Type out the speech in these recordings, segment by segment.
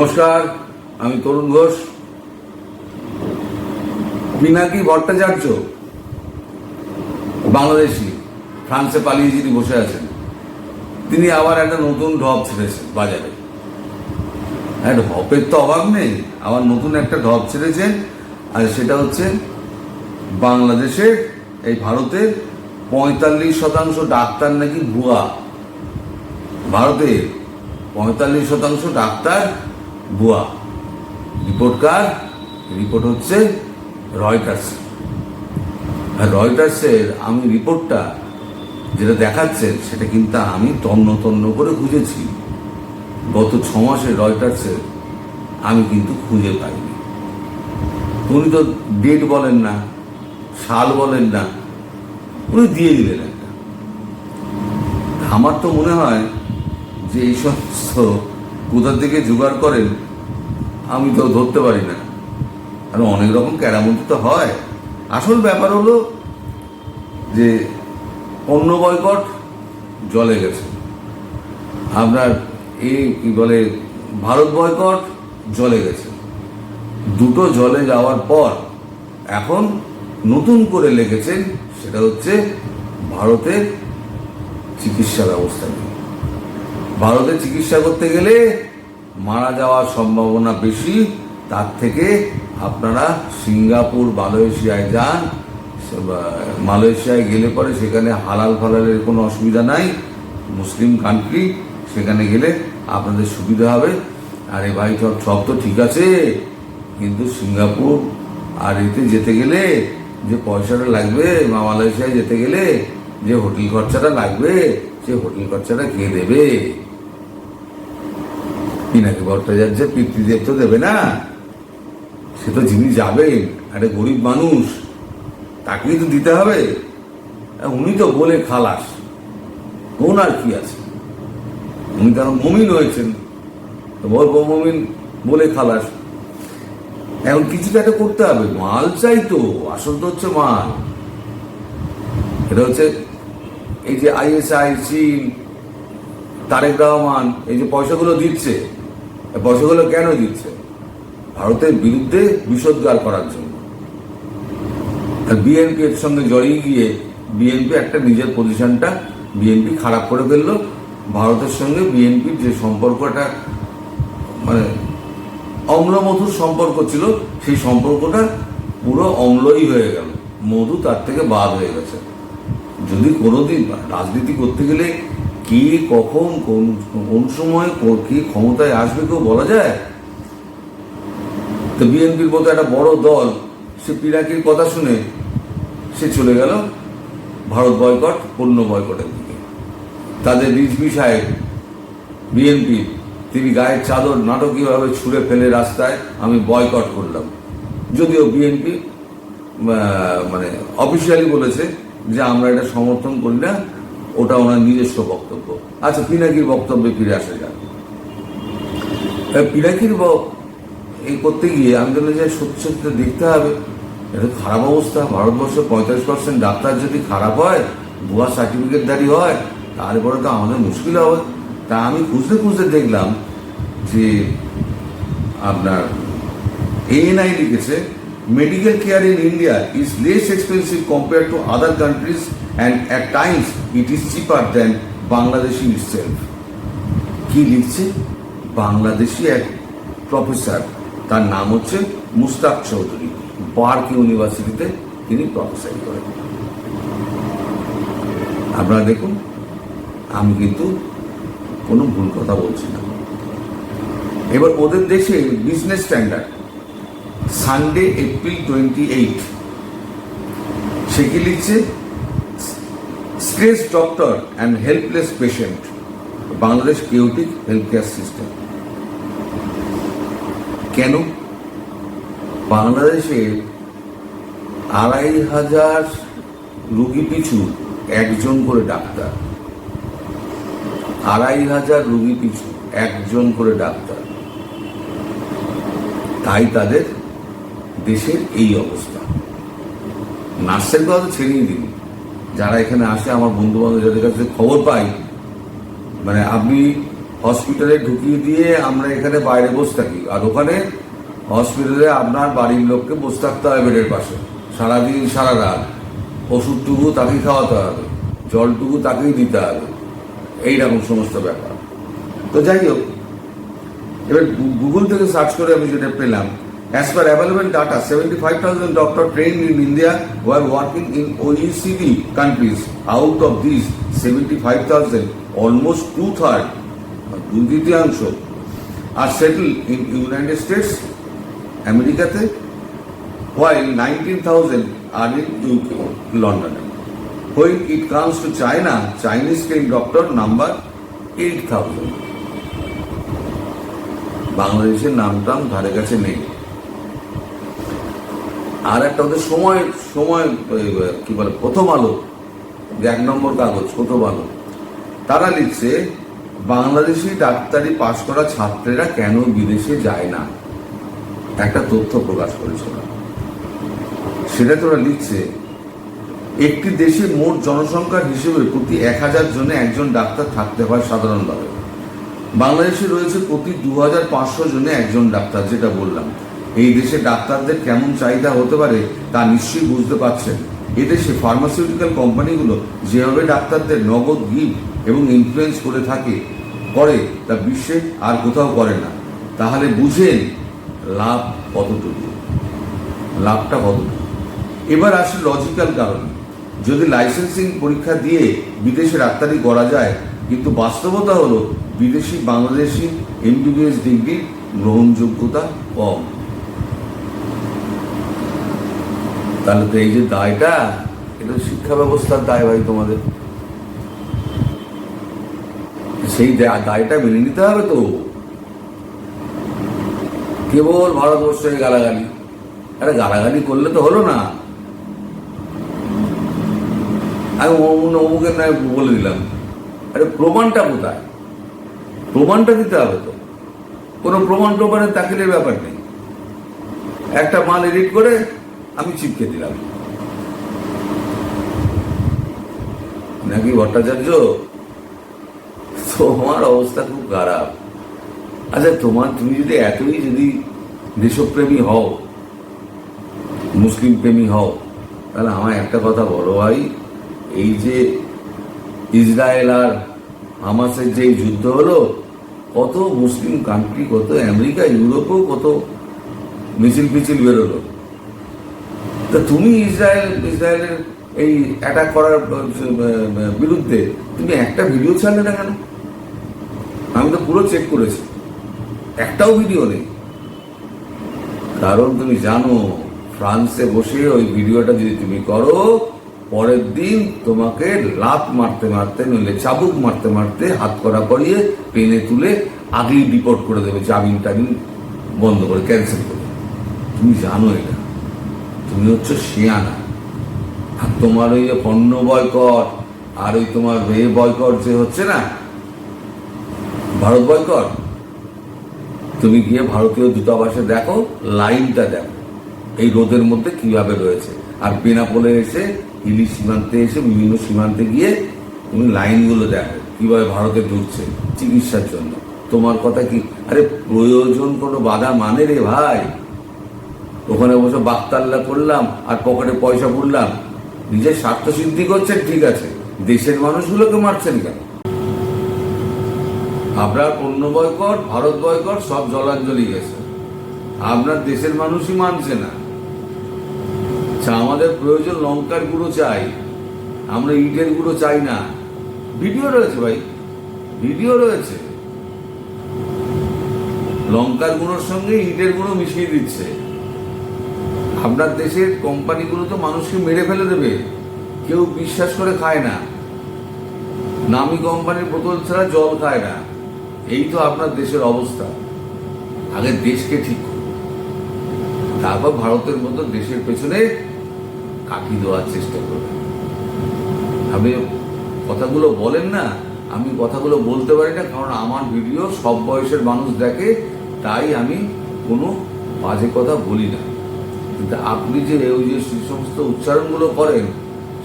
নমস্কার, আমি তরুণ ঘোষ। পিনাকি ভট্টাচার্য? বাংলাদেশি, ফ্রান্সে পালিয়ে যিনি বসে আছেন, তিনি আবার একটা নতুন ঢপ ছেড়েছেন বাজারে। হ্যাঁ ঢপের তো অভাব নেই, আবার নতুন একটা ঢপ ছেড়েছেন, আর সেটা হচ্ছে বাংলাদেশের, এই ভারতের পঁয়তাল্লিশ শতাংশ ডাক্তার নাকি ভুয়া? ভারতের পঁয়তাল্লিশ শতাংশ ডাক্তার ভুয়া। রিপোর্ট কার? রিপোর্ট হচ্ছে রয়টার্স। আর রয়টার্সের আমি রিপোর্টটা যেটা দেখাচ্ছে, সেটা কিন্তু আমি তন্ন তন্ন করে খুঁজেছি। গত ছ মাসে রয়টার্সের আমি কিন্তু খুঁজে পাইনি। উনি তো ডেট বলেন না, সাল বলেন না, উনি দিয়ে দিলেন একটা। আমার তো মনে হয় যে এই সমস্ত কোথা থেকে জোগাড় করেন আমি তো ধরতে পারি না। আর অনেক রকম কেরামতি তো হয়। আসল ব্যাপার হলো যে অন্য বয়কট জলে গেছে। আপনার এই কি বলে ভারত বয়কট জলে গেছে। দুটো জলে যাওয়ার পর এখন নতুন করে লেগেছেন সেটা হচ্ছে ভারতের চিকিৎসা ব্যবস্থা নিয়ে। ভারতে চিকিৎসা করতে গেলে মারা যাওয়ার সম্ভাবনা বেশি, তার থেকে আপনারা সিঙ্গাপুর, মালয়েশিয়ায় যান মালয়েশিয়ায় গেলে পরে সেখানে হালাল ফালালের কোনো অসুবিধা নাই, মুসলিম কান্ট্রি সেখানে গেলে আপনাদের সুবিধা হবে। আর এ ভাই, সব সব তো ঠিক আছে, কিন্তু সিঙ্গাপুর আর এতে যেতে গেলে যে পয়সাটা লাগবে মা- মালয়েশিয়ায় যেতে গেলে যে হোটেল খরচাটা লাগবে, সে হোটেল খরচাটা কে দেবে? পিনাকি ভট্টাচার্যের পিতৃদেব তো দেবে না। সে তো যিনি যাবেন একটা গরিব মানুষ, তাকেই তো দিতে হবে। উনি তো বলে খালাস। ওনার কি আছে? উনি কারণ মমিন হয়েছেন। তো বলব মমিন, বলে খালাস। এখন কিছু তো একটা করতে হবে। মাল চাই তো, আসল তো হচ্ছে মাল। এটা হচ্ছে এই যে আইএসআই চীন তারেক রহমান, এই যে পয়সাগুলো দিচ্ছে। পয়সাগুলো কেন দিচ্ছে ভারতের বিরুদ্ধে বিষোদ্গার করার জন্য। আর বিএনপি এর সঙ্গে জড়িয়ে গিয়ে বিএনপি একটা নিজের পজিশনটা বিএনপি খারাপ করে ফেলল। ভারতের সঙ্গে বিএনপির যে সম্পর্কটা মানে অম্লমধুর সম্পর্ক ছিল, সেই সম্পর্কটা পুরো অম্লই হয়ে গেল। মধু তার থেকে বাদ হয়ে গেছে। যদি কোনোদিন রাজনীতি করতে গেলে কে কখন কোন কোন সময় কো- ক্ষমতায় আসবে কেউ বলা যায়? তো বিএনপির মতো একটা বড় দল, সে পিনাকির কথা শুনে সে চলে গেল ভারত বয়কট, পণ্য বয়কটের দিকে। তাদের রিজভি সাহেব বিএনপি, তিনি গায়ের চাদর নাটকীয়ভাবে ছুঁড়ে ফেলে রাস্তায় আমি বয়কট করলাম। যদিও বিএনপি মানে অফিসিয়ালি বলেছে যে আমরা এটা সমর্থন করি না, ওটা ওনার নিজস্ব বক্তব্য। আচ্ছা পিনাকির বক্তব্যে ফিরে আসা যাক। পিনাকির এই করতে গিয়ে আমি যে, সত্যি দেখতে হবে। এটা খারাপ অবস্থা। ভারতবর্ষে পঁয়তাল্লিশ পার্সেন্ট ডাক্তার যদি খারাপ হয়, ভুয়া সার্টিফিকেটদারি হয়, তারপরে তো আমাদের মুশকিল হবে। তা আমি খুঁজতে খুঁজতে দেখলাম যে, আপনার এএনআই লিখেছে medical care in India is less expensive compare to other countries and at times it is cheaper than Bangladeshi itself কি লিখছে? বাংলাদেশি এক প্রফেসর। তার নাম হচ্ছে মুস্তাক চৌধুরী। বার্ক ইউনিভার্সিটিতে তিনি প্রফেসর করেন। আপনারা দেখুন, আমি কিন্তু কোনো ভুল কথা বলছি না। এবার ওদের দেশে Business Standard Sunday April twenty eight সে কি লিখছে? Stress doctor and helpless patient Bangladesh chaotic health care system কেন? বাংলাদেশে আড়াই হাজার রুগী পিছু একজন করে ডাক্তার। আড়াই হাজার রুগী পিছু একজন করে ডাক্তার। তাই তাদের দেশের এই অবস্থা। নার্সের কথা তো ছেড়েই দিন। যারা এখানে আসে, আমার বন্ধু বান্ধব যাদের কাছে খবর পাই মানে আপনি হসপিটালে ঢুকিয়ে দিয়ে আমরা এখানে বাইরে বসে থাকি। আর ওখানে হসপিটালে আপনার বাড়ির লোককে বসে থাকতে হবে বেডের পাশে। সারাদিন, সারা রাত। ওষুধটুকু তাকেই খাওয়াতে হবে, জলটুকু তাকেই দিতে হবে। এইরকম সমস্ত ব্যাপার। তো যাই হোক, এবার গুগল থেকে সার্চ করে আমি যেটা পেলাম doctor train in India war working in OECD countries out of this seventy five thousand almost two third দুই তৃতীয়াংশ আর সেটেল ইন ইউনাইটেড স্টেটস আমেরিকাতে while 19,000 are in UK, London. When it comes to China, Chinese trained doctor number 8,000. বাংলাদেশের নামটাম ধারে কাছে নেই আর একটা ওদের সময় সময় কি বলে, প্রথম আলো এক নম্বর কাগজ, প্রথম আলো। তারা লিখছে, বাংলাদেশি ডাক্তারি পাশ করা ছাত্রেরা কেন বিদেশে যায় না? একটা তথ্য প্রকাশ করেছিল সেটা তোরা লিখছে, একটি দেশে মোট জনসংখ্যার হিসেবে প্রতি এক হাজার জনে একজন ডাক্তার থাকতে হয় সাধারণভাবে। বাংলাদেশে রয়েছে প্রতি দু হাজার পাঁচশো জনে একজন ডাক্তার, যেটা বললাম। এই দেশে ডাক্তারদের কেমন চাহিদা হতে পারে তা নিশ্চয়ই বুঝতে পারছেন। এদেশে ফার্মাসিউটিক্যাল কোম্পানিগুলো যেভাবে ডাক্তারদের নগদ গিফট এবং ইনফ্লুয়েন্স করে থাকে, করে, তা বিশ্বে আর কোথাও করে না। তাহলে বুঝেন লাভ কতটুকু। লাভটা কতটুকু। এবার আসে লজিক্যাল কারণ। যদি লাইসেন্সিং পরীক্ষা দিয়ে বিদেশে ডাক্তারি করা যায়, কিন্তু বাস্তবতা হলো বিদেশি বাংলাদেশি এমবিবিএস ডিগ্রির গ্রহণযোগ্যতা কম। তাহলে তো এই যে দায়টা, এটা শিক্ষা ব্যবস্থার দায় ভাই তোমাদের। সেই দায়টা মেনে নিতে হবে তো। কেবল ভারতবর্ষে গালাগালি। আরে গালাগালি করলে তো হলো না। আমি অমুক অমুকের নয় বলে দিলাম। আরে প্রমাণটা কোথায়? প্রমাণটা দিতে হবে তো। কোনো প্রমাণ টোমানের তাকিলের ব্যাপার নেই। একটা মাল এডিট করে আমি চিপকে দিলাম। নাকি ভট্টাচার্য? তোমার অবস্থা খুব খারাপ। আচ্ছা তোমার তুমি যদি এতই যদি দেশপ্রেমী হও মুসলিম প্রেমী হও, তাহলে আমার একটা কথা বলো ভাই, এই যে ইসরায়েল আর হামাসের যে যুদ্ধ হলো, কত মুসলিম কান্ট্রি কত আমেরিকা, ইউরোপেও কত মিছিল পিছিল বেরোলো। তা তুমি ইসরায়েল, ইসরায়েলের এই অ্যাটাক করার বিরুদ্ধে তুমি একটা ভিডিও ছাড়লে না কেন? আমি তো পুরো চেক করেছি। একটাও ভিডিও নেই। কারণ তুমি জানো, ফ্রান্সে বসে ওই ভিডিওটা যদি তুমি করো, পরের দিন তোমাকে লাত মারতে মারতে, নইলে চাবুক মারতে মারতে হাত করা করিয়ে পেনে তুলে আগেই ডিপোর্ট করে দেবে জামিন টামিন বন্ধ করে ক্যান্সেল করে তুমি জানো এটা। তুমি হচ্ছে শিয়ানা। আর তোমার ওই যে পণ্য বয়কট, আর ওই তোমার এ বয়কট যে হচ্ছে না, ভারত বয়কট? তুমি গিয়ে ভারতীয় দূতাবাসে দেখো, লাইনটা দেখো, এই রোদের মধ্যে কীভাবে রয়েছে। আর বেনাপোলে এসে ইলি সীমান্তে এসে, বিভিন্ন সীমান্তে গিয়ে তুমি লাইনগুলো দেখো, কীভাবে ভারতে ঢুকছে চিকিৎসার জন্য। তোমার কথা কি, আরে প্রয়োজন কোনো বাধা মানে রে ভাই? ওখানে বসে বাক্তাল্লা করলাম, আর পকেটে পয়সা পড়লাম নিজের স্বার্থ সিদ্ধি করছেন, ঠিক আছে। দেশের মানুষগুলোকে মারছেন কেন? আপনার পণ্য বয়কট, ভারত বয়কট, সব জলাঞ্জলি গেছে। আপনার দেশের মানুষই মানছে না। আচ্ছা আমাদের প্রয়োজন লঙ্কার গুঁড়ো চাই। আমরা ইটের গুঁড়ো চাই না। ভিডিও রয়েছে ভাই। ভিডিও রয়েছে। লঙ্কার গুঁড়োর সঙ্গে ইটের গুঁড়ো মিশিয়ে দিচ্ছে। আপনার দেশের কোম্পানিগুলো তো মানুষকে মেরে ফেলে দেবে। কেউ বিশ্বাস করে খায় না। নামি কোম্পানির বোতল ছাড়া জল খায় না। এই তো আপনার দেশের অবস্থা। আগে দেশকে ঠিক করুন। তারপর ভারতের মতো দেশের পেছনে কাটি দেওয়ার চেষ্টা করবেন আপনি কথাগুলো বলেন না, আমি কথাগুলো বলতে পারি না, কারণ আমার ভিডিও সব বয়সের মানুষ দেখে, তাই আমি কোনো বাজে কথা বলি না। কিন্তু আপনি যে ওই যে সেই সমস্ত উচ্চারণগুলো করেন,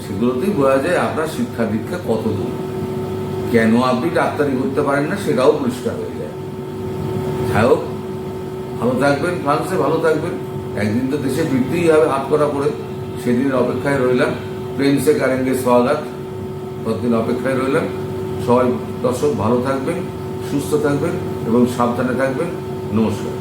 সেগুলোতেই বোঝা যায় আপনার শিক্ষা দীক্ষা কত দূর। কেন আপনি ডাক্তারি করতে পারেন না সেটাও পরিষ্কার হয়ে যায়। যাই হোক, ভালো থাকবেন ফ্রান্সে, ভালো থাকবেন। একদিন তো দেশে ফিরতেই হবে হাত করা পড়ে সেদিনের অপেক্ষায় রইলাম। প্রেমসে কারেঙ্গে স্বাগত। ততদিন অপেক্ষায় রইলাম। সবাই দর্শক ভালো থাকবেন, সুস্থ থাকবেন এবং সাবধানে থাকবেন। নমস্কার।